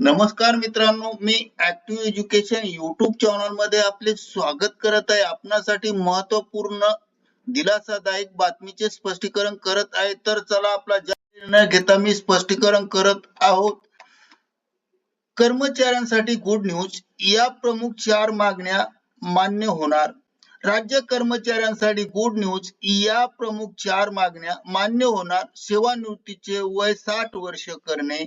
नमस्कार मित्रांनो मी ऍक्टिव्ह एज्युकेशन युट्यूब चॅनलमध्ये आपले स्वागत करत आहे. आपणासाठी महत्त्वपूर्ण दिलासादायक बातमीचे स्पष्टीकरण करत आहे. तर चला आपला निर्णय घेता मी स्पष्टीकरण करत आहोत. कर्मचाऱ्यांसाठी गुड न्यूज या प्रमुख चार मागण्या मान्य होणार. राज्य कर्मचाऱ्यांसाठी गुड न्यूज या प्रमुख चार मागण्या मान्य होणार. सेवानिवृत्तीचे वय साठ वर्ष करणे.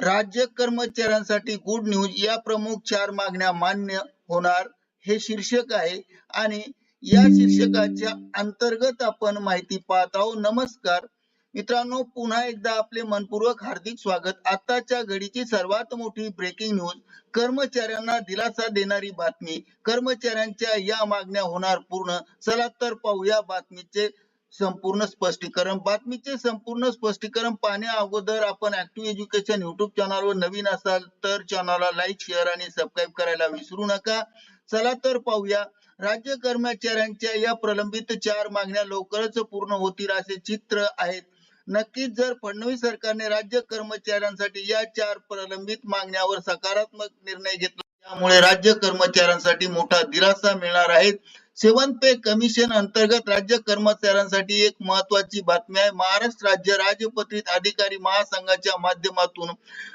राज्य कर्मचाऱ्यांसाठी गुड न्यूज या प्रमुख चार मागण्या मान्य होणार हे शीर्षक आहे. आणि या शीर्षकाच्या अंतर्गत आपण माहिती पाहत आहोत. नमस्कार. मित्रांनो पुन्हा एकदा आपले मनपूर्वक हार्दिक स्वागत. आताच्या घडीची सर्वात मोठी ब्रेकिंग न्यूज कर्मचाऱ्यांना दिलासा देणारी बातमी. कर्मचाऱ्यांच्या या मागण्या होणार पूर्ण. चला तर पाहूया बातमीचे संपूर्ण स्पष्टीकरण बातमीचे संपूर्ण स्पष्टीकरण पाहण्या अगोदर आपण ऍक्टिव्ह एज्युकेशन युट्यूब चॅनलवर नवीन असाल तर चॅनलला लाईक शेअर आणि सबस्क्राईब करायला विसरू नका. चला तर पाहूया. राज्य कर्मचाऱ्यांच्या या प्रलंबित चार मागण्या लवकरच पूर्ण होतील असे चित्र आहेत. नक्कीच जर फडणवीस सरकारने राज्य कर्मचाऱ्यांसाठी या चार प्रलंबित मागण्यावर सकारात्मक निर्णय घेतला त्यामुळे राज्य कर्मचाऱ्यांसाठी मोठा दिलासा मिळणार आहे. सेवन पे कमिशन अंतर्गत राज्य कर्मचाऱ्यांसाठी एक महत्वाची बातमी आहे. महाराष्ट्र राज्य राजपत्रित अधिकारी महासंघाच्या माध्यमातून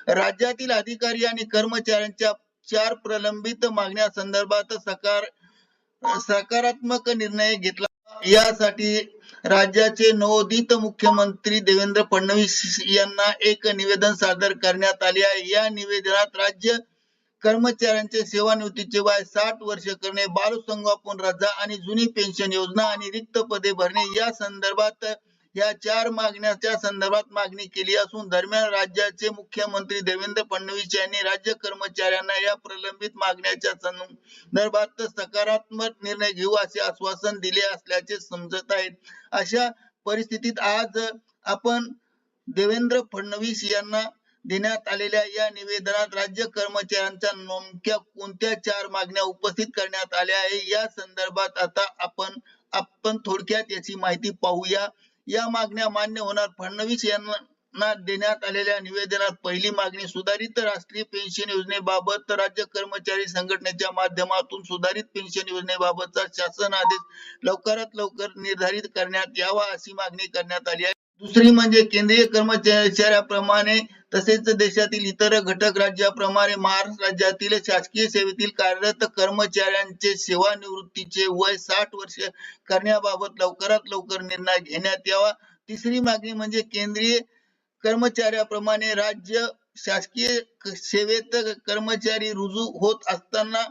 राज्यातील अधिकारी आणि कर्मचाऱ्यांच्या चार प्रलंबित मागण्या संदर्भात सकार सकारात्मक निर्णय घेतला. यासाठी राज्याचे नवोदित मुख्यमंत्री देवेंद्र फडणवीस यांना एक निवेदन सादर करण्यात आले आहे. या निवेदनात राज्य कर्मचाऱ्यांचे सेवानिवृत्तीचे वय साठ वर्ष करणे बालसंगोपन रजा आणि जुनी पेन्शन योजना आणि रिक्त पदे भरणे या संदर्भात या चार मागण्याच्या संदर्भात मागणी केली असून दरम्यान राज्याचे मुख्यमंत्री देवेंद्र फडणवीस यांनी राज्य कर्मचाऱ्यांना या प्रलंबित मागण्याच्या संदर्भात सकारात्मक निर्णय घेऊ असे आश्वासन दिले असल्याचे समजत आहेत. अशा परिस्थितीत आज आपण देवेंद्र फडणवीस यांना देण्यात आलेल्या या निवेदनात राज्य कर्मचाऱ्यांच्या नेमक्या कोणत्या चार मागण्या उपस्थित करण्यात आल्या आहे? या संदर्भात आता आपण आपण थोडक्यात याची माहिती पाहूया. या मागण्या मान्य होणार फडणवीस यांना देण्यात आलेल्या निवेदनात पहिली मागणी सुधारित राष्ट्रीय पेन्शन योजनेबाबत राज्य कर्मचारी संघटनेच्या माध्यमातून सुधारित पेन्शन योजनेबाबतचा शासन आदेश लवकरात लवकर निर्धारित करण्यात यावा अशी मागणी करण्यात आली आहे. दुसरी म्हणजे केंद्रीय कर्मचाऱ्याप्रमाणे तसेच देशातील इतर घटक राज्याप्रमाणे महाराष्ट्र राज्यातील शासकीय सेवेतील कार्यरत कर्मचाऱ्यांचे सेवानिवृत्तीचे वय साठ वर्ष करण्याबाबत लवकरात लवकर निर्णय घेण्यात यावा. तिसरी मागणी म्हणजे केंद्रीय कर्मचाऱ्याप्रमाणे राज्य शासकीय सेवेत कर्मचारी रुजू होत असताना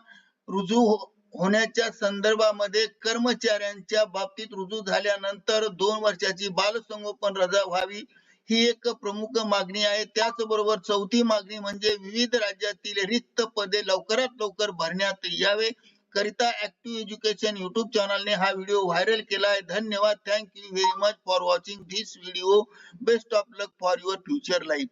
रुजू हो होण्याच्या संदर्भामध्ये कर्मचाऱ्यांच्या बाबतीत रुजू झाल्यानंतर दोन वर्षाची बालसंगोपन रजा व्हावी ही एक प्रमुख मागणी आहे. त्याचबरोबर चौथी मागणी म्हणजे विविध राज्यातील रिक्त पदे लवकरात लवकर भरण्यात यावे. करिता ऍक्टिव्ह एज्युकेशन युट्यूब चॅनलने हा व्हिडिओ व्हायरल केला आहे धन्यवाद. Thank you very much for watching this video best of luck for your future life